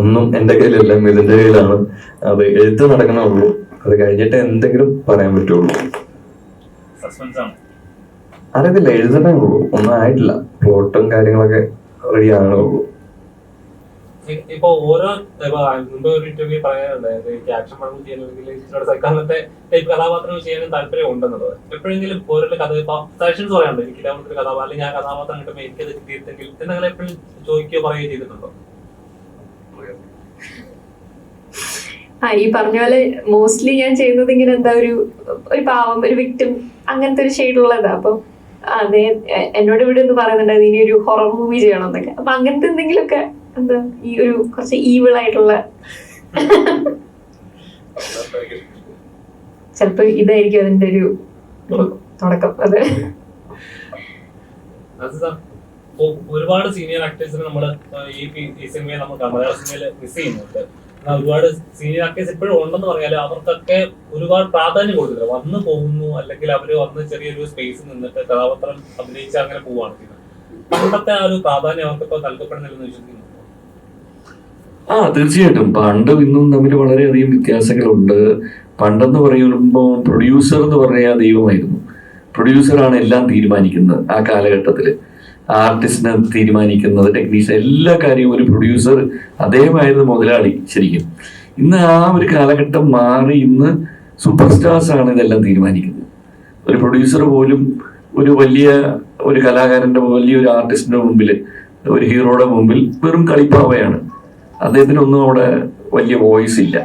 ഒന്നും എന്റെ കയ്യിലല്ല മിഥുന്റെ കയ്യിലാണ്. അത് എഴുത്ത് നടക്കണുള്ളൂ അത് കഴിഞ്ഞിട്ട് എന്തെങ്കിലും പറയാൻ പറ്റുള്ളൂ. അറിയത്തില്ല എഴുതണേ ഉള്ളൂ. ഒന്നും ആയിട്ടില്ല. പ്ലോട്ടും കാര്യങ്ങളൊക്കെ റെഡി ആകണുള്ളൂ ഇപ്പൊ ഓരോ ഇപ്പൊ മുമ്പ് ഒരു ഇന്റർവ്യൂ പറയാനുണ്ടായത് എനിക്ക് ആക്ഷൻ പടങ്ങൾ ചെയ്യണമെങ്കിൽ ഇച്ചിരി സൈക്കാലത്തെ ടൈപ്പ് കഥാപാത്രങ്ങൾ ചെയ്യാനും താല്പര്യം ഉണ്ടെന്നുള്ളത്. എപ്പോഴെങ്കിലും ഓരോ കഥ ഇപ്പൊ സജഷൻസ് പറയാനുണ്ട്. എനിക്ക് ഇതേപോലത്തെ കഥാപാത്രം അല്ലെങ്കിൽ ആ കഥാപാത്രം കിട്ടുമ്പോൾ എനിക്കത് കിട്ടിയിരുന്നെങ്കിൽ എന്തെങ്കിലും എപ്പോഴും ചോദിക്കുകയോ പറയുകയോ ചെയ്തിട്ടുണ്ടോ? ആ ഈ പറഞ്ഞ പോലെ മോസ്റ്റ്ലി ഞാൻ ചെയ്യുന്നത് ഇങ്ങനെ എന്താ ഒരു ഒരു പാവം ഒരു വിക്ടിം അങ്ങനത്തെ ഒരു ഷെയ്ഡുള്ളതാ അപ്പൊ അതെ എന്നോട് ഇവിടെ ഒന്ന് പറയുന്നുണ്ട് ഇനി ഒരു ഹൊറർ മൂവി ചെയ്യണം എന്നൊക്കെ അപ്പൊ അങ്ങനത്തെ എന്തെങ്കിലുമൊക്കെ എന്താ ഈ ഒരു കുറച്ച് ഈവിൾ ആയിട്ടുള്ള ചിലപ്പോ ഇതായിരിക്കും അതിന്റെ ഒരു തുടക്കം. അതെ ഒരുപാട് സീനിയർ ആക്ടേഴ്സിനെ നമ്മൾ ഈ സിനിമയെ നമ്മൾ മലയാള സിനിമയിൽ മിസ് ചെയ്യുന്നുണ്ട്. ഒരുപാട് സീനിയർ ആക്ടേഴ്സ് ഇപ്പോഴും ഉണ്ടെന്ന് പറഞ്ഞാൽ അവർക്കൊക്കെ ഒരുപാട് പ്രാധാന്യം കൊടുക്കുന്നില്ല വന്ന് പോകുന്നു അല്ലെങ്കിൽ അവർ വന്ന് ചെറിയൊരു സ്പേസിൽ നിന്നിട്ട് കഥാപാത്രം അഭിനയിച്ച് അങ്ങനെ പോവുകയാണ് ചെയ്യുന്നത്. പണ്ടത്തെ ആ ഒരു പ്രാധാന്യം അവർക്കിപ്പോ നൽകപ്പെടുന്നില്ലെന്ന് വിശ്വസിക്കുന്നു. ആ തീർച്ചയായിട്ടും. പണ്ടും ഇന്നും തമ്മിൽ വളരെയധികം വ്യത്യാസങ്ങളുണ്ട്. പണ്ടെന്ന് പറയുമ്പോൾ പ്രൊഡ്യൂസർ എന്ന് പറഞ്ഞാൽ ദൈവമായിരുന്നു. പ്രൊഡ്യൂസറാണ് എല്ലാം തീരുമാനിക്കുന്നത് ആ കാലഘട്ടത്തിൽ ആർട്ടിസ്റ്റിനെ തീരുമാനിക്കുന്നത് ടെക്നീഷ്യൻ എല്ലാ കാര്യവും ഒരു പ്രൊഡ്യൂസർ അദ്ദേഹമായിരുന്നു മുതലാളി ശരിക്കും. ഇന്ന് ആ ഒരു കാലഘട്ടം മാറി ഇന്ന് സൂപ്പർ സ്റ്റാർസ് ആണ് ഇതെല്ലാം തീരുമാനിക്കുന്നത്. ഒരു പ്രൊഡ്യൂസർ പോലും ഒരു വലിയ ഒരു കലാകാരന്റെ വലിയൊരു ആർട്ടിസ്റ്റിന്റെ മുമ്പിൽ ഒരു ഹീറോയുടെ മുമ്പിൽ വെറും കളിപ്പാവയാണ്. അദ്ദേഹത്തിനൊന്നും അവിടെ വലിയ വോയിസ് ഇല്ല.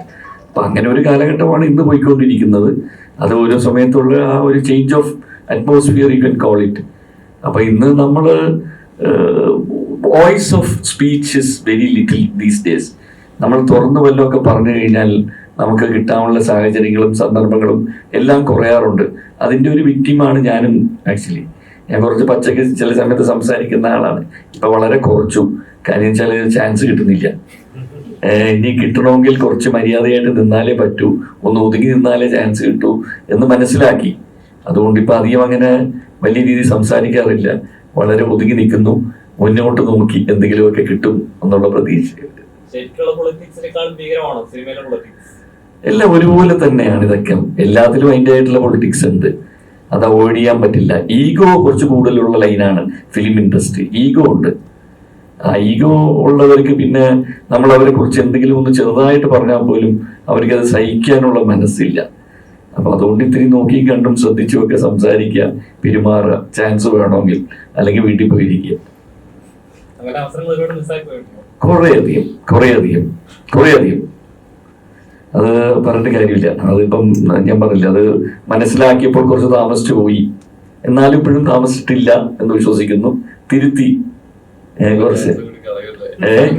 അപ്പൊ അങ്ങനെ ഒരു കാലഘട്ടമാണ് ഇന്ന് പോയിക്കൊണ്ടിരിക്കുന്നത്. അത് ഓരോ സമയത്തുള്ള ആ ഒരു change of atmosphere you can call it അപ്പൊ ഇന്ന് നമ്മൾ voice of speech is very little these days നമ്മൾ തുറന്നു വല്ലതൊക്കെ പറഞ്ഞു കഴിഞ്ഞാൽ നമുക്ക് കിട്ടാനുള്ള സാഹചര്യങ്ങളും സന്ദർഭങ്ങളും എല്ലാം കുറയാറുണ്ട്. അതിന്റെ ഒരു വിക്റ്റിമാണ് ഞാനും ആക്ച്വലി ഞാൻ കുറച്ച് പച്ചക്ക് ചില സമയത്ത് സംസാരിക്കുന്ന ആളാണ്. ഇപ്പൊ വളരെ കുറച്ചു. കാര്യം ചില ചാൻസ് കിട്ടുന്നില്ല. ഇനി കിട്ടണമെങ്കിൽ കുറച്ച് മര്യാദയായിട്ട് നിന്നാലേ പറ്റൂ. ഒന്ന് ഒതുങ്ങി നിന്നാലേ ചാൻസ് കിട്ടൂ എന്ന് മനസ്സിലാക്കി. അതുകൊണ്ട് ഇപ്പൊ അധികം അങ്ങനെ വലിയ രീതിയിൽ സംസാരിക്കാറില്ല. വളരെ ഒതുങ്ങി നിൽക്കുന്നു. മുന്നോട്ട് നോക്കി എന്തെങ്കിലുമൊക്കെ കിട്ടും എന്നുള്ള പ്രതീക്ഷയുണ്ട്. എല്ലാം ഒരുപോലെ തന്നെയാണ് ഇതൊക്കെ. എല്ലാത്തിലും അതിന്റെ ആയിട്ടുള്ള പൊളിറ്റിക്സ് ഉണ്ട്. അത് അവോയ്ഡ് ചെയ്യാൻ പറ്റില്ല. ഈഗോ കുറച്ച് കൂടുതലുള്ള ലൈനാണ് ഫിലിം ഇൻഡസ്ട്രി ഈഗോ ഉണ്ട്. ആ ഈഗോ ഉള്ളവർക്ക് പിന്നെ നമ്മൾ അവരെ കുറിച്ച് എന്തെങ്കിലും ഒന്ന് ചെറുതായിട്ട് പറഞ്ഞാൽ പോലും അവർക്ക് അത് സഹിക്കാനുള്ള മനസ്സില്ല. അപ്പൊ അതുകൊണ്ട് ഇത്തിരി നോക്കിയും കണ്ടും ശ്രദ്ധിച്ചും ഒക്കെ സംസാരിക്കുക. പെരുമാറുക. ചാൻസ് വേണമെങ്കിൽ. അല്ലെങ്കിൽ വീട്ടിൽ പോയിരിക്കുക. കുറേയധികം. കുറേയധികം. കുറേയധികം. അത് പറഞ്ഞിട്ട് കാര്യമില്ല. അതിപ്പം ഞാൻ പറഞ്ഞില്ല അത് മനസ്സിലാക്കിയപ്പോൾ കുറച്ച് താമസിച്ചു പോയി. എന്നാലും ഇപ്പോഴും താമസിച്ചിട്ടില്ല എന്ന് വിശ്വസിക്കുന്നു. തിരുത്തി. കുറച്ച്. ഏഹ്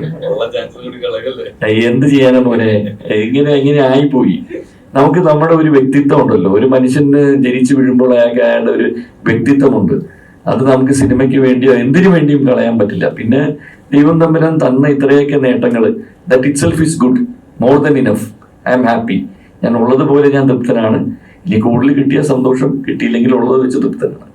എന്ത് ചെയ്യാനാ മോനെ? എങ്ങനെ എങ്ങനെ ആയിപ്പോയി? നമുക്ക് നമ്മുടെ ഒരു വ്യക്തിത്വം ഉണ്ടല്ലോ ഒരു മനുഷ്യന് ജനിച്ചു വീഴുമ്പോൾ അയാൾക്ക് അയാളുടെ ഒരു വ്യക്തിത്വമുണ്ട്. അത് നമുക്ക് സിനിമയ്ക്ക് വേണ്ടിയോ എന്തിനു വേണ്ടിയും കളയാൻ പറ്റില്ല. പിന്നെ ദൈവം തമ്മിലും തന്ന ഇത്രയൊക്കെ നേട്ടങ്ങൾ that itself is good more than enough I'm happy ഞാൻ ഉള്ളതുപോലെ ഞാൻ തൃപ്തനാണ്. ഇനി കൂടുതൽ കിട്ടിയ സന്തോഷം കിട്ടിയില്ലെങ്കിൽ ഉള്ളത് വെച്ച് തൃപ്തനാണ്.